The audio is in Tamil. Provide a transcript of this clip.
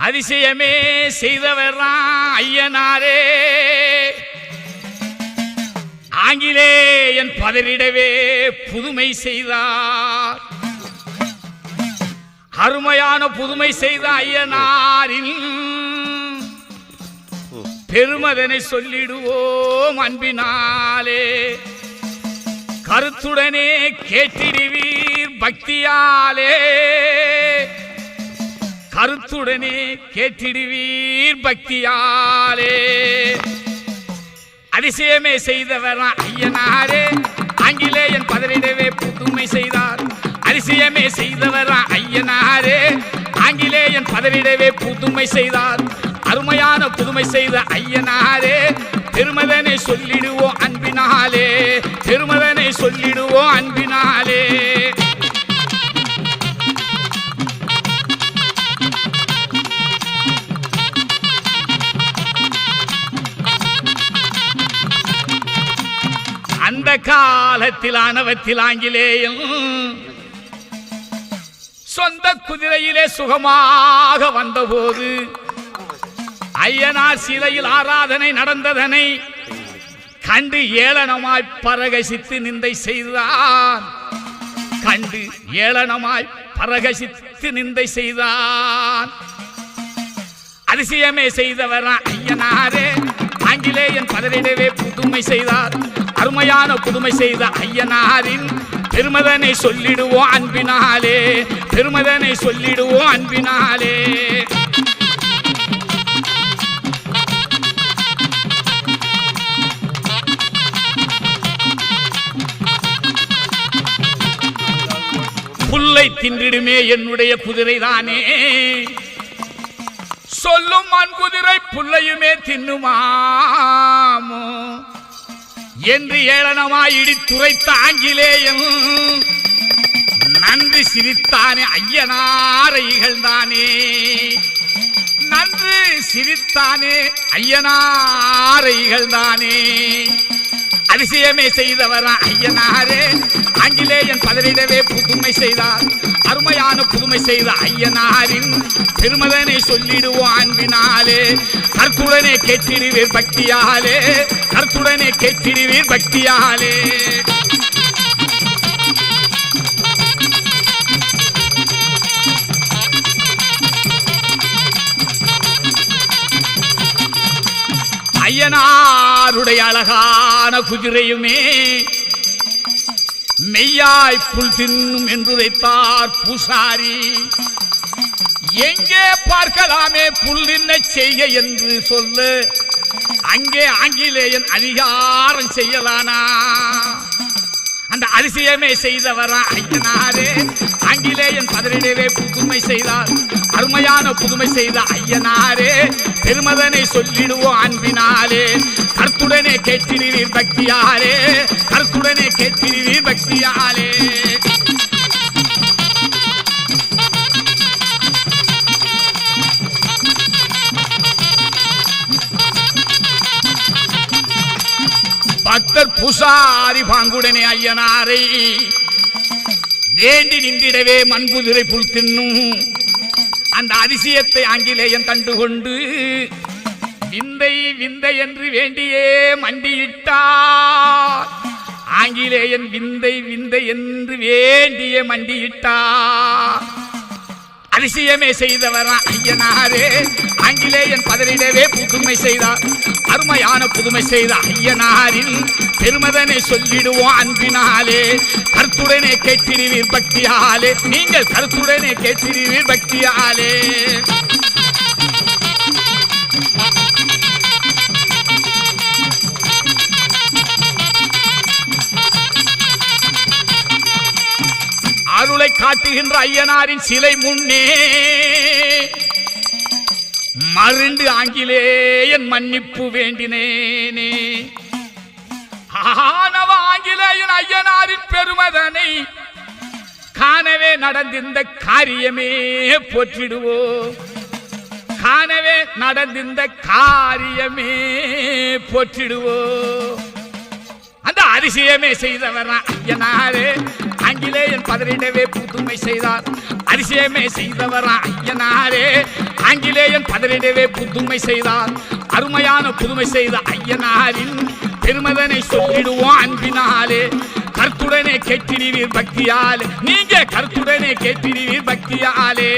அதிசயமே செய்தவர்தான் ஐயனாரே. ஆங்கிலேயன் பதறிடவே புதுமை செய்தார். அருமையான புதுமை செய்த ஐயனாரின் பெருமதனை சொல்லிடுவோம் அன்பினாலே. கருத்துடனே கேட்டிடுவீர் பக்தியாலே. கருத்துடனே கேட்டிடுவீர் பக்தியாலே. அதிசயமே செய்தவரா ஐயனாரே. ஆங்கிலேயன் பதறிடவே புதுமை செய்தார். அதிசயமே செய்தவரா ஐயனாரே. ஆங்கிலேயன் பதறிடவே புதுமை செய்தார். அருமையான புதுமை செய்த ஐயனாரே. பெருமதனை சொல்லிடுவோம் அன்பினாலே. பெருமதனை சொல்லிடுவோம் அந்த காலத்தில் ஆணவத்தில் ஆங்கிலேயம் சொந்த குதிரையிலே சுகமாக வந்தபோது ஐயனார் சிலையில் ஆராதனை நடந்ததனை கண்டு ஏளனமாய் பரகசித்து நிந்தை செய்தான். கண்டு ஏளனமாய் பரகசித்து நிந்தை செய்தான். அதிசயமே செய்தவர் ஐயனாரே ஆங்கிலேயன் பதறிடவே புதுமை செய்தார். அருமையான புதுமை செய்த ஐயனாரின் பெருமதனை சொல்லிடுவோம் அன்பினாலே பெருமதனை சொல்லிடுவோம் அன்பினாலே. புல்லை தின்றிடுமே என்னுடைய குதிரைதானே. சொல்லும் மண்குதிரை புல்லையுமே தின்னுமாமோ. என்று ஏளனமாய் இடித்துரைத்த ஆங்கிலேயம் நன்றி சிரித்தானே ஐயனாரை இகழ்ந்தானே. நன்று சிரித்தானே ஐயனாரை இகழ்ந்தானே. அதிசயமே செய்தவரா ஐயனாரே. ஆங்கிலேயன் பதறிடவே புதுமை செய்தார். அருமையான புதுமை செய்த ஐயனாரின் பெருமதனை சொல்லிடுவோம் அன்பினாலே கருத்துடனே கேட்டிடுவீர் பக்தியாலே. கருத்துடனே கேட்டிடுவீர் பக்தியாலே. ஐயனாருடைய அழகான குதிரையுமே மெய்யாய் புல் தின்னும் என்றுரைத்தார் பூசாரி. எங்கே பார்க்கலாமே புல் தின்ன செய்ய என்று சொல்லு. அங்கே ஆங்கிலேயன் அதிகாரம் செய்யலானா? அதிசயமே செய்தவரா ஐயனாரே. ஆங்கிலேயன் பதறிடவே புதுமை செய்தார். அருமையான புதுமை செய்த ஐயனாரே. பெருமதனை சொல்லிடுவோம் அன்பினாலே. கருத்துடனே கேட்டிடுவீர் பக்தியாலே. கருத்துடனே கேட்டிடுவீர் பக்தியாலே. புசாரி பாங்குடனே ஐயனாரை. வேண்டி நின்றிடவே மண்புதிரை புல் தின்னும். அந்த அதிசயத்தை ஆங்கிலேயன் கண்டுகொண்டு விந்தை விந்தை என்று வேண்டியே மண்டியிட்டார். ஆங்கிலேயன் விந்தை விந்தை என்று வேண்டிய மண்டியிட்டார். அதிசயமே செய்தவரா ஐயனாரே. ஆங்கிலேயன் பதறிடவே புதுமை செய்தார். அருமையான புதுமை செய்த ஐயனாரின் பெருமதனை சொல்லிடுவோம் அன்பினாலே. கருத்துடனே கேட்டிருவீர் பக்தியாலே. நீங்கள் கருத்துடனே கேட்டிருவீர் பக்தியாலே. அருளை காட்டுகின்ற ஐயனாரின் சிலை முன்னே. மருண்டு ஆங்கிலேயன் மன்னிப்பு வேண்டினேனே. ஆணவ ஆங்கிலேயன் ஐயனாரின் பெருமதனை காணவே நடந்திருந்த காரியமே போற்றிடுவோம் காணவே நடந்திருந்த காரியமே போற்றிடுவோம் அந்த அதிசயமே செய்தவர் ஐயனாரே. ஆங்கிலேயன் பதறிடவே புதுமை செய்தார். அதிசயமே செய்தவர் ஐயனாரே. ஆங்கிலேயன் பதறிடவே புதுமை செய்தார். அருமையான புதுமை செய்த ஐயனாரின் பெருமதனை சொல்லிடுவோம் அன்பினாலே. கருத்துடனே கேட்டினீர் பக்தியாலே. நீங்க கருத்துடனே கேட்டினீர் பக்தியாலே.